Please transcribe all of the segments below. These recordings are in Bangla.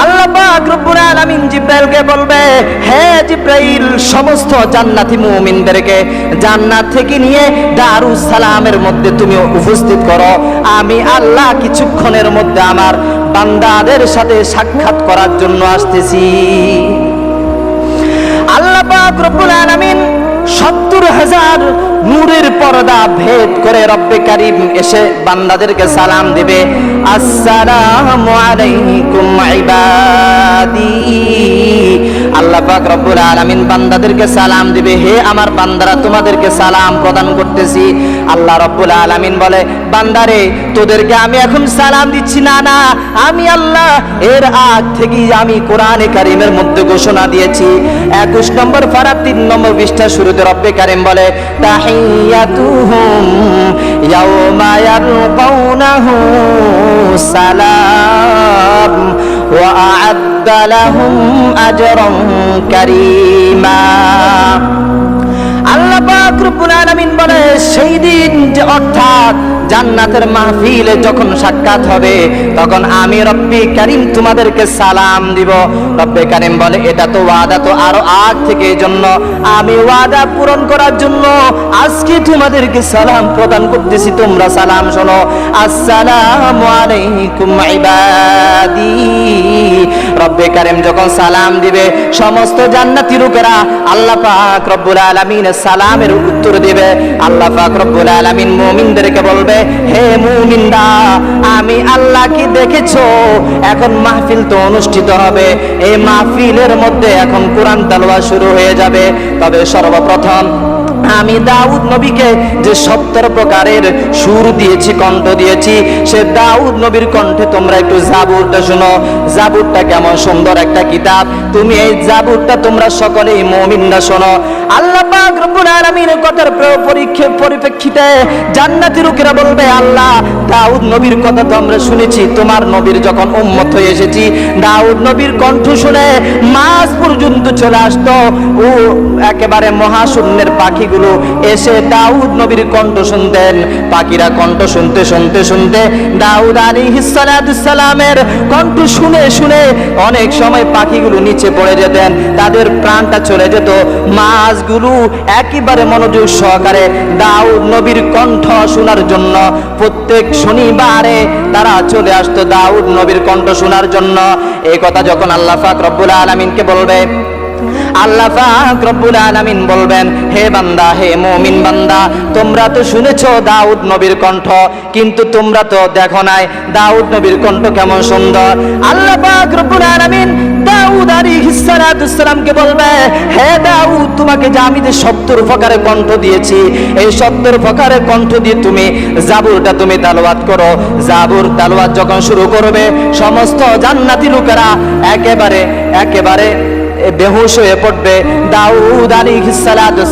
আল্লাহ পাক রব্বুল আলামিন জিব্রাইলকে বলবে, হে জিব্রাইল, সমস্ত জান্নাতি মুমিনদেরকে থেকে নিয়ে দারুস সালামের মধ্যে তুমি উপস্থিত করো। আমি আল্লাহ কিছুক্ষণের মধ্যে আমার বান্দাদের সাথে সাক্ষাৎ করার জন্য আসতেছি। আল্লাহ পাক রব্বুল আলামিন সত্তর হাজার নূরের পর্দা ভেদ করে রব্বে কারিম এসে বান্দাদেরকে সালাম দিবে। আলাইকুম ইবাদি। আল্লাহ পাক রব্বুল আলামিন বান্দাদেরকে সালাম দিবে। হে আমার বান্দারা, তোমাদেরকে সালাম প্রদান করতেছি। আল্লাহ রব্বুল আলামিন বলে, বান্দারে, তোদেরকে আমি এখন সালাম দিচ্ছি। না না, আমি আল্লাহ এর আগ থেকেই আমি কোরআনে কারিমের মধ্যে ঘোষণা দিয়েছি। একুশ নম্বর ফারাত তিন নম্বর পৃষ্ঠা শুরুতে রব্বে কারিম বলে তাহিয়াতুহুম ইয়াউমা ইয়ালকাউনাহু সালাম, ওয়া আ'আদ্দা লাহুম আজরান কারীমা। আল্লাহ পাক রব্বুল আলামিন বলে, সেই দিন অর্থাৎ জান্নাতের মাহফিলে যখন সাক্ষাৎ হবে, তখন আমি রব্বি কারিম তোমাদেরকে সালাম দিব। রব্বে কারিম বলে, এটা তো ওয়াদা তো আরও আগ থেকে জন্য। আমি ওয়াদা পূরণ করার জন্য আজকে তোমাদেরকে সালাম প্রদান করতেছি। তোমরা সালাম শোনো। আসসালামু আলাইকুম ইবাদি। রব্বে কারিম যখন সালাম দিবে, সমস্ত জান্নাতি লোকেরা আল্লাহ পাক রব্বুল আলামিন সালামের উত্তর দিবে। আল্লাহ পাক রব্বুল আলামিন মুমিনদেরকে বলবে হে মুমিন্দা আমি আল্লাহ কি দেখেছ? এখন মাহফিল তো অনুষ্ঠিত হবে। এই মাহফিলের মধ্যে এখন কোরআন তালোয়া শুরু হয়ে যাবে। তবে সর্বপ্রথম আমি দাউদ নবীকে যে সত্তর প্রকারের সুর দিয়েছি, কণ্ঠ দিয়েছি, সে দাউদ নবীর কণ্ঠে তোমরা একটু জাবুরটা শোনো। জাবুরটা কেমন সুন্দর একটা কিতাব। তুমি এই জাবুরটা তোমরা সকলেই মুমিনরা শোনো। আল্লাহ পাক রব্বুল আলামিনের কথার প্র- পরীক্ষা পরিপ্রেক্ষিতে জান্নাতি বলবে, আল্লাহ, দাউদ নবীর কথা তো আমরা শুনেছি। তোমার নবীর যখন উম্মত হয়ে এসেছি, দাউদ নবীর কণ্ঠ শুনে মাস পর্যন্ত চলে আসতো। ও একেবারে মহাশূন্যের পাখিগুলো এসে দাউদ নবীর কণ্ঠ শুনতেন। পাখিরা কণ্ঠ শুনতে শুনতে শুনতে দাউদ আলী সালামের কণ্ঠ শুনে শুনে অনেক সময় পাখিগুলো নিচে পড়ে যেতেন। তাদের প্রাণটা চলে যেত। মাছগুলো একেবারে মনোযোগ সহকারে দাউদ নবীর কণ্ঠ শোনার জন্য প্রত্যেক শনিবারে তারা চলে আসতো দাউদ নবীর কণ্ঠ শোনার জন্য। এই কথা যখন আল্লাহ পাক রব্বুল আলমিনকে বলবে আল্লাহ পাক রব্বুল বলবেন, হে বান্দা, হে মুমিন বান্দা, তোমরা তো শুনেছো দাউদ নবীর কণ্ঠ, কিন্তু তোমরা তো দেখো নাই দাউদ নবীর কণ্ঠ কেমন সুন্দর। আল্লাহ হে দাউদ, তোমাকে যে আমি যে সত্তর প্রকারে কণ্ঠ দিয়েছি, এই সত্তর প্রকারে কণ্ঠ দিয়ে তুমি জাবুরটা তুমি তালওয়াত করো। জাবুর তালওয়াত যখন শুরু করবে, সমস্ত জান্নাতি লোকেরা একেবারে একেবারে বেহুশ হয়ে পড়বে। দাউদ আলী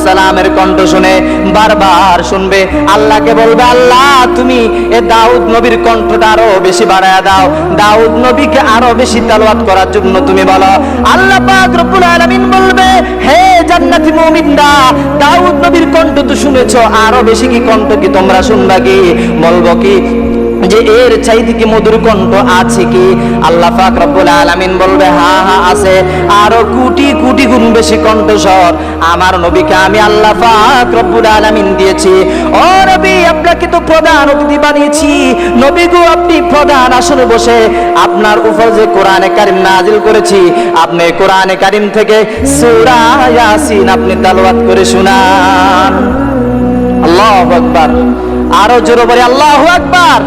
সালামের কণ্ঠ শুনে বারবার শুনবে। আল্লাহকে বলবে, আল্লাহ, তুমি এ দাউদ নবীর কণ্ঠটা আরও বেশি বাড়ায় দাও। দাউদ নবীকে আরও বেশি তালওয়াত করার জন্য তুমি বলো। আল্লাহ পাক রব্বুল আলামিন বলবে, হে জান্নাতি মুমিনরা, দাউদ নবীর কণ্ঠ তো শুনেছো, আরও বেশি কি কণ্ঠ কি তোমরা শুনবা কি? বলব কি যে এর চাইতে কি মধুর কণ্ঠ আছে কি? আল্লাহ পাক রব্বুল আলামিন বলবে, হা হা, আছে। আরও কোটি কোটি গুণ বেশি কণ্ঠস্বর আমার নবীকে আমি আল্লাহ পাক রব্বুল আলামিন দিয়েছি। ও নবী, আপনাকে তো প্রধান অতিথি বানিয়েছি। নবী গো, আপনি প্রধান আসনে বসে আপনার উপর যে কোরআনে কারিম নাজিল করেছি, আপনি কোরআনে কারিম থেকে সূরা ইয়াসিন আপনি তালাওয়াত করে শুনান। আল্লাহু আকবার। আরও জোরে বলে, আল্লাহু আকবার।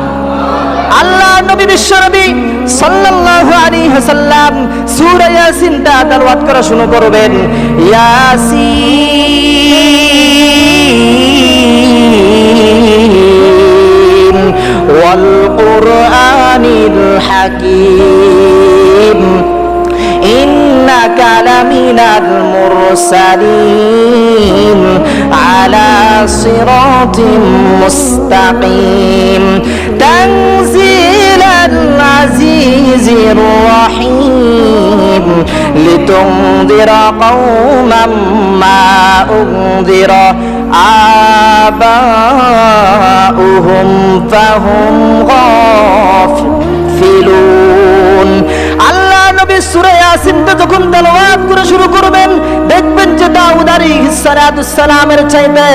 আল্লাহ নবী বিশ্বনবী সাল্লাল্লাহু আলাইহি ওয়াসাল্লাম সূরা ইয়াসিন তেলাওয়াত করা শুরু করবেন। ইয়াসিন ওয়াল কুরআনিল হাকীম। ইন্নাকা লামিনাল মুরসালিন। على صراط مستقيم. تنزيل العزيز الرحيم. لتنذر قوما ما أنذر آباؤهم فهم غافلون. নবী ইয়াসিনটা যখন তেলাওয়াত করে শুরু করবেন, দেখবেন যে দাউদ আলাইহিস সালামের চাইতে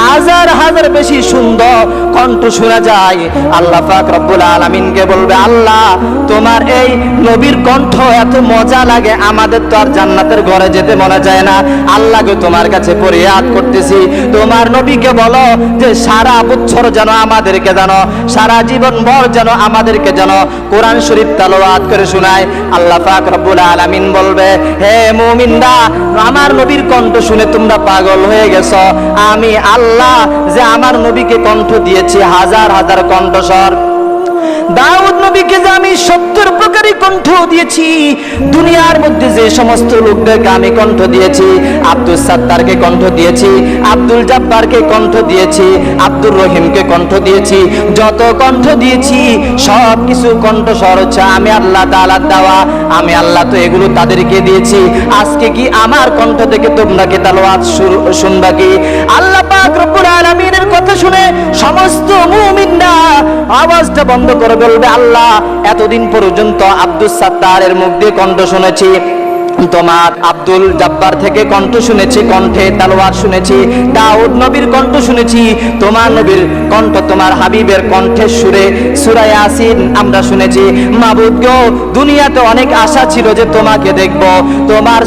হাজার হাজার বেশি সুন্দর কণ্ঠ শোনা যায়। আল্লাহ পাক রব্বুল আলামিনকে বলবে, আল্লাহ, তোমার এই নবীর কণ্ঠ এত মজা লাগে, আমাদের তো আর জান্নাতের ঘরে যেতে মনে যায় না। আল্লাহকে তোমার কাছে পরিয়াদ করতেছি। তোমার নবীকে বলো যে, সারা বছর যেন আমাদেরকে জানো, সারা জীবন ভর যেন আমাদেরকে যেন কোরআন শরীফ তালাওয়াত করে শোনায়। আল্লাহ পাক রব্বুল আলামিন বলবে, হে মুমিনরা, আমার নবীর কণ্ঠ শুনে তোমরা পাগল হয়ে গেছো। আমি আল্লাহ যে আমার নবীকে কণ্ঠ দিয়েছি, হাজার হাজার কণ্ঠস্বর। দাউদ নবীকে যে আমি সত্তর প্রকারই কণ্ঠ দিয়েছি, দুনিয়ার মধ্যে যে সমস্ত লোকদেরকে আমি কণ্ঠ দিয়েছি, আব্দুল সাত্তারকে কণ্ঠ দিয়েছি, আব্দুল জাব্বারকে কণ্ঠ দিয়েছি, আব্দুর রহিমকে কণ্ঠ দিয়েছি, যত কণ্ঠ দিয়েছি, সব কিছু কণ্ঠস্বর হচ্ছে আমি আল্লাহ তাআলার দেওয়া, আমি আল্লাহ তো এগুলো তাদেরকে দিয়েছি। আজকে কি আমার কণ্ঠ থেকে তোমরা কি তালোয়াত শুনবা কি? আল্লাহ পাক রব্বুল আলামিনের কথা শুনে আওয়াজটা বন্ধ করে বলবে, আল্লাহ, এতদিন পর্যন্ত আব্দুল সাত্তারের মুখ দিয়ে কণ্ঠ শুনেছি। তোমার আব্দুল জাব্বার থেকে কণ্ঠ শুনেছি, কণ্ঠে তালোয়ার শুনেছি, দাউদ নবীর কণ্ঠ শুনেছি, তোমার নবীর কণ্ঠ তোমার হাবিবের কণ্ঠের সুরে সুরায় আসিন আমরা শুনেছি। মাবুদ গো, দুনিয়াতে অনেক আশা ছিল যে তোমাকে দেখব। তোমার